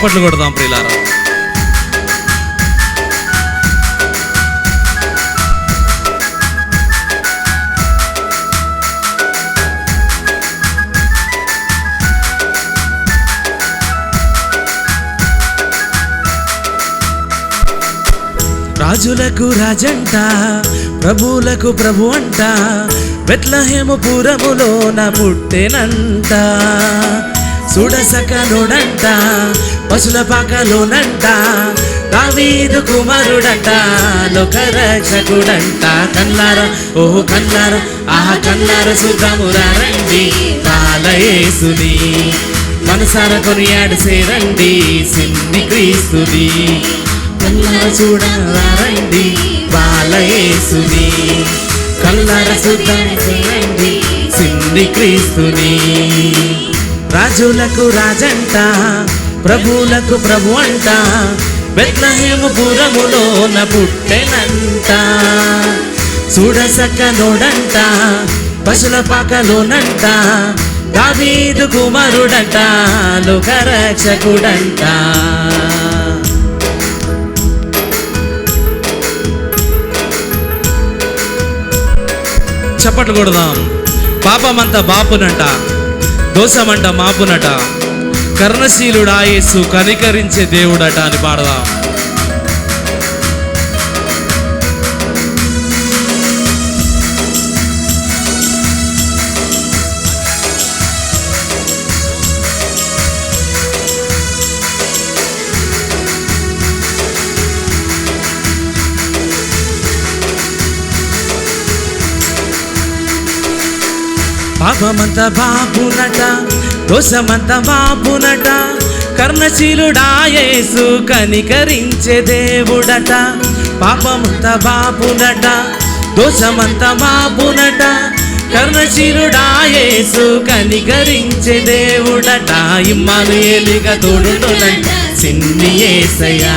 చప్పట్లు కొడదాం ప్రియులారా. రాజులకు రాజంట ప్రభువులకు ప్రభు అంట బెత్లహేము నా పుట్టెనంట. సుడసకనుడంట పశుల పాకలోనంట దావీదు కుమారుడంట లోకరక్షకుడంట. కన్నార ఓహో కన్నార ఆహా కన్నార సుఖమురా రండి బాలయేసుని మనసార కొనియాడు సేరండి సిన్ని క్రీస్తుని. కల్లార చూడారండి బాలయేసుని కల్లార చూడండి సిన్ని క్రీస్తుని. రాజులకు రాజంట ప్రభువులకు ప్రభు అంట బెత్లహేము పురములోన పుట్టెనంట. చూడసక్క నోడంట పశుల పాకలోనంట దావీదు కుమారుడంట లోకరక్షకుడంట. చప్పట్లు కొడదాం. పాపమంతా బాపునట. దోషమంట మాపునట. కర్ణశీలుడాయేసు కనికరించే దేవుడట అని పాడదాం. పాపమంత బాపునట దోషమంత బాపునట కర్ణశీలుడాయేసు కనికరించే దేవుడట. పాపమంత బాపునట దోషమంత బాపునట కర్ణశీలుడాయేసు కనికరించే దేవుడట. ఇమ్మాను ఏలిగా తోడుండునంట సిన్ని ఏసయ్యా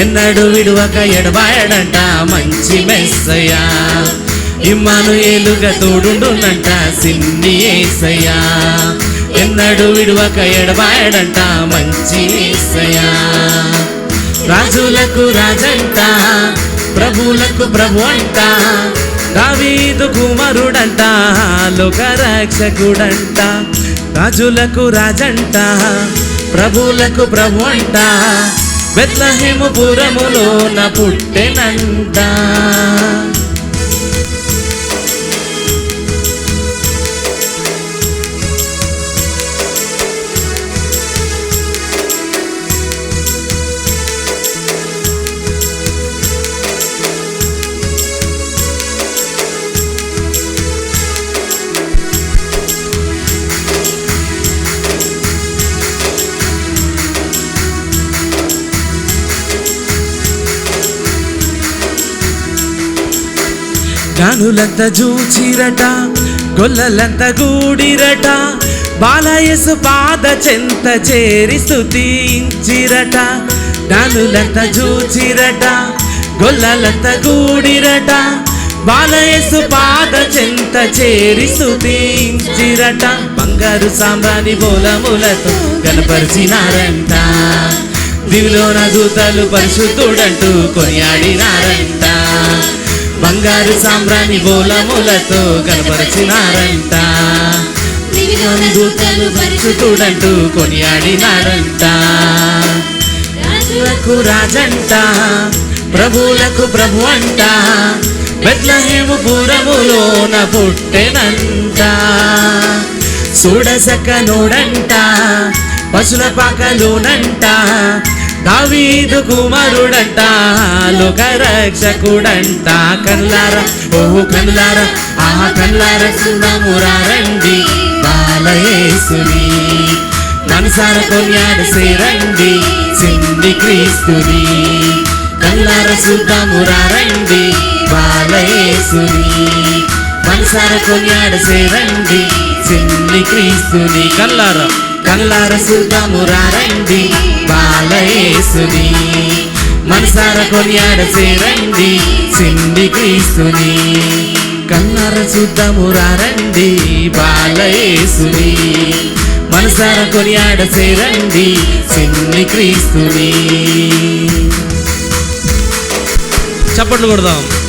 ఎన్నడు విడువక ఎడబాయడంట మంచి మెస్సయ్యా. ఇమ్మాను ఏలుగా తోడుండునంట సిన్ని ఏసయ్యా. ఎన్నడు విడువక ఎడబాయడంట మంచి ఏసయ్యా. రాజులకు రాజంట ప్రభులకు ప్రభు అంట దావీదు కుమారుడంట లోకరక్షకుడంట రాజులకు రాజంట ప్రభులకు ప్రభు అంట బెత్లహేము నా పుట్టెనంట. జ్ఞానులంత చూచిరట గొల్లలంత గూడిరట బాలయసు పాద చెంత చేరి స్థుతించిరట జ్ఞానులంత చూచిరట గొల్లలంత గూడిరట బాలయసు పాద చెంత చేరి స్థుతించిరట బంగారు సాంబ్రాణి బోలములతో కనపరిచినారంట దివిలోన దూతలు పరిశుద్ధుడంటూ కొనియాడినారంట. బంగారు సాంబ్రాణి బోలములతో కనపరిచినారంట దూతలు కొనియాడినారంట. రాజులకు రాజంట ప్రభువులకు ప్రభు అంట. బెత్లహేము పురములోన పుట్టెనంట. చూడసక నోడంట పశుల పాకలోనంట. దావీదు కుమారుడంట లోకరక్షకుడంట కన్లారా ఓహో కన్లారా ఆహా కన్లారా సుందమురా రండి బాలయేసుని మనసార కొన్యాడు సేరండి. సిండి క్రీస్తుని కల్లార సుద్దమురా రండి బాలయేసుని మనసార కొన్యాడు సేరండి. సిండి క్రీస్తుని కల్లార కళ్ళార చూద్దాము రండి బాలయేసుని. మనసార కొనియాడ చేరండి సిండి క్రీస్తుని. కళ్ళార చూద్దాము రండి బాలయేసుని. మనసార కొనియాడ చేరండి సిండి క్రీస్తుని. చప్పట్లు కొడదాం.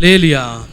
ले लिया।